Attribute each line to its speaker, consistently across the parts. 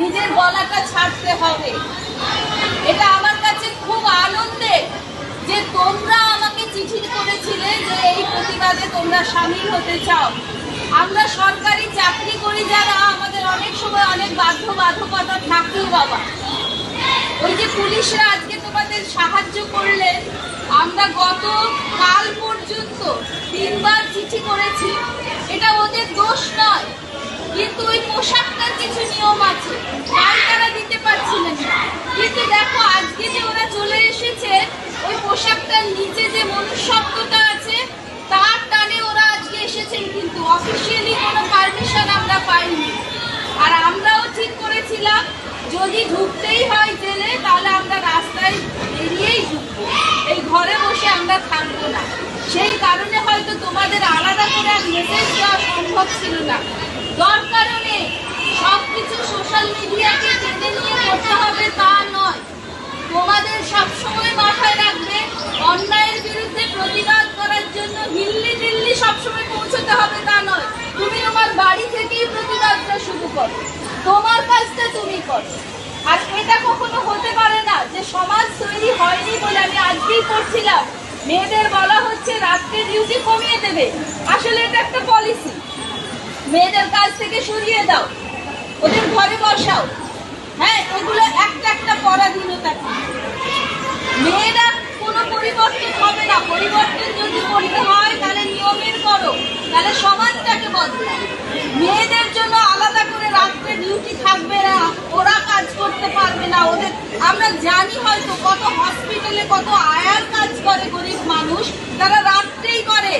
Speaker 1: নিজের গলাটা ছাড়তে হবে। এটা আমার কাছে খুব আনন্দের যে তোমরা আমাকে চিঠি করেছিলে যে এই প্রতিবাদে তোমরা সামিল হতে চাও। আমরা সরকারি চাকরি করি যারা আমাদের অনেক সময় অনেক বাধ্যবাধকতা থাকেই বাবা। ওই যে পুলিশরা আজকে তোমাদের সাহায্য করলেন আমরা গত কাল পর্যন্ত তিনবার চিঠি করেছি। এটা ওদের দোষ নয় কিন্তু ওই পোশাকটার কিছু নিয়ম আছে তাই তারা দিতে পারছিলেন না কিন্তু দেখো, আজকে যে ওরা চলে এসেছে, ওই পোশাকটার নিচে যে মনুষ্যত্বটা আছে, তার টানে ওরা আজকে এসেছেন কিন্তু। অফিসিয়ালি কোনো পারমিশন আমরা পাইনি। আর আমরাও ঠিক করেছিলাম, যদি ঢুকতেই হয় জেলে, তাহলে আমরা রাস্তায় বেরিয়েই ঢুকবো। এই ঘরে বসে আমরা থাকব না। সেই কারণে হয়তো তোমাদের আলাদা করে আর মেসেজ দেওয়া সম্ভব ছিল না। দরকারও নেই। দিল্লি পৌঁছতে হবে তোমার বাড়ি তুমি করো। আর এটা কখনো হতে পারে না যে সমাজ তৈরি হয়নি বলে আমি আজকেই পড়ছিলাম। মেয়েদের বলা হচ্ছে রাত্রে ডিউটি কমিয়ে দেবে। আসলে এটা একটা পলিসি মেয়েদের কাজ থেকে সরিয়ে দাও। ওদের ঘরে বসাও। হ্যাঁ এগুলো একটা একটা পরাধীনতা মেয়েরা কোনো পরিবর্তন হবে না। পরিবর্তন যদি করতে হয়, তাহলে নিয়মের করো। তাহলে সমাজটাকে মেয়েদের জন্য আলাদা করে রাত্রে ডিউটি থাকবে না। ওরা কাজ করতে পারবে না। ওদের আমরা জানি হয়তো কত হসপিটালে কত আয়ার কাজ করে গরিব মানুষ। তারা রাত্রেই করে।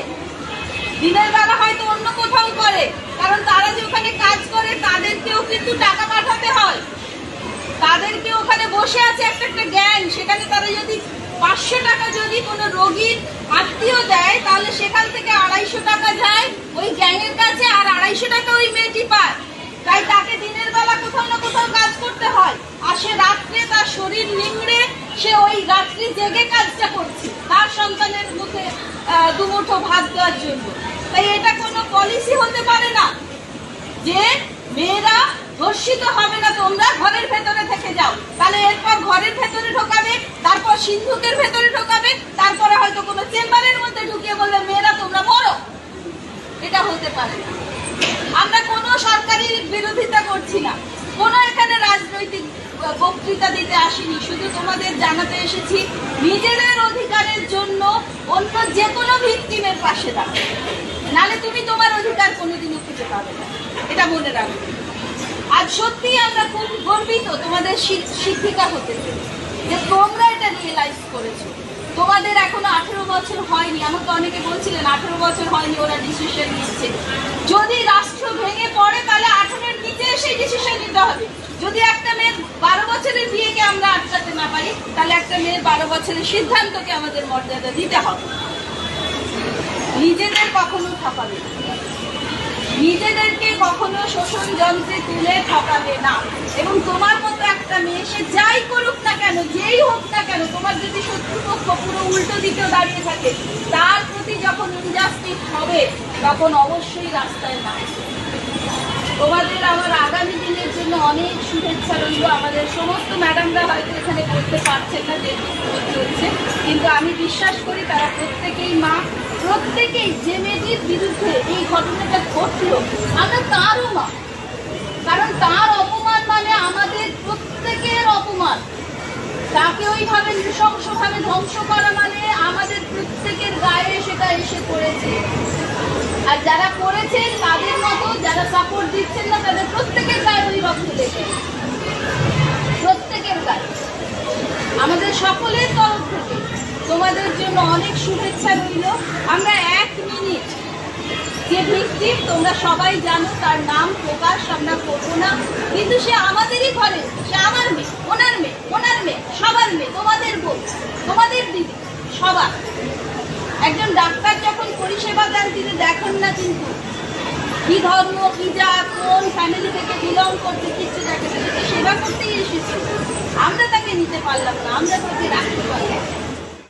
Speaker 1: দিনের বেলা হয়তো অন্য কোথাও করে কারণ তারা যে ওখানে কাজ করে তাদেরকেও কিন্তু টাকা পাঠাতে হয় তাদেরকে ওখানে বসে আছে একটা একটা গ্যাং সেখানে তারা যদি পাঁচশো টাকা যদি কোনো রোগীর আত্মীয় দেয়, তাহলে সেখান থেকে আড়াইশো টাকা যায়। ওই গ্যাংয়ের কাছে আর আড়াইশো টাকা ওই মেয়েটি পায়। তাই তাকে দিনের বেলা কোথাও না কোথাও কাজ করতে হয়। আর সে রাত্রে তার শরীর নিংড়ে, সে ওই রাত্রি জেগে কাজটা করছে তার সন্তানের মুখে দুমুঠো ভাত দেওয়ার জন্য। তাই এটা কোনো পলিসি হতে পারে না যে মেয়েরা ধর্ষিত হবে না, তোমরা ঘরের ভেতরে থেকে যাও। তাহলে এরপর ঘরের ভেতরে ঢোকাবে, তারপর সিন্ধুকের ভেতরে ঢোকাবে, তারপরে হয়তো কোনো চেম্বারের মধ্যে ঢুকিয়ে বলবে, মেয়েরা, তোমরা মরো। এটা হতে পারে আমরা কোনো সরকারি বিরোধিতা করছি না। কোনো এখানে রাজনৈতিক বক্তৃতা দিতে আসিনি। শুধু তোমাদের জানাতে এসেছি, নিজেদের অধিকারের জন্য অন্য যে কোনো ভিত্তিমের পাশে দাঁড়াও। নালে তুমি তোমার অধিকার কোনোদিনও খুঁজে পাবে না। এটা মনে রাখবে। আজ সত্যিই আমরা খুব গর্বিত তোমাদের শিক্ষিকা হতে যে তোমরা এটা রিয়েলাইজ করেছ। তোমাদের এখনও আঠেরো বছর হয়নি, আমাকে অনেকে বলছিলেন আঠেরো বছর হয়নি, ওরা ডিসিশন নিচ্ছে। যদি রাষ্ট্র ভেঙে পড়ে, তাহলে আঠেরোর নিচে এসে ডিসিশন নিতে হবে। যদি একটা মেয়ের বারো বছরের বিয়েকে আমরা আটকাতে না পারি, তাহলে একটা মেয়ের বারো বছরের সিদ্ধান্তকে আমাদের মর্যাদা দিতে হবে। নিজেদের কখনো ঠকাবে না। নিজেদেরকে কখনো শোষণ যন্ত্রে তুলে ঠকাবে না। এবং তোমার মতো একটা মেয়ে সে যাই করুক না কেন, যেই হোক না কেন, তোমার যদি শত্রুপক্ষ পুরো উল্টো দিকেও দাঁড়িয়ে থাকে, তার প্রতি যখন ইনজাস্টিস হবে, তখন অবশ্যই রাস্তায় নামবে তোমাদের আমার আগামী দিনের জন্য অনেক শুভেচ্ছা রইল। আমাদের সমস্ত ম্যাডামরা হয়তো এখানে করতে পারছেন না, যেহেতু চলছে। কিন্তু আমি বিশ্বাস করি তারা প্রত্যেকেই মা। প্রত্যেকেই যে মেয়েটির বিরুদ্ধে এই ঘটনাটা ঘটলো। আমরা তারও মা। কারণ তার অপমান মানে আমাদের প্রত্যেকের অপমান। তাকে ওইভাবে নৃশংসভাবে ধ্বংস করা মানে আমাদের প্রত্যেকের গায়ে সেটা এসে পড়েছে। আর যারা করেছেন তাদের মতো, যারা সাপোর্ট দিচ্ছেন না, তাদের প্রত্যেকের গায়ে ওই রক্ত লেগে প্রত্যেকের গায়ে আমাদের সকলের তরফ থেকে তোমাদের জন্য অনেক শুভেচ্ছা রইল। আমরা এক মিনিট যে ভিত্তিম তোমরা সবাই জানো তার নাম প্রকাশ, আমরা করব না। কিন্তু সে আমাদেরই ঘরে, সে আমার মেয়ে, ওনার মেয়ে ওনার মেয়ে, সবার মেয়ে, তোমাদের বোন তোমাদের দিদি, সবার। একজন ডাক্তার যখন পরিষেবা দেন, তিনি দেখেন না কিন্তু কি ধর্ম, কি জাত, কোন ফ্যামিলি থেকে বিলং করতে কিচ্ছু দেখেন সেবা করতেই এসেছি। আমরা তাকে নিতে পারলাম না, আমরা তাকে রাখতে পারলাম।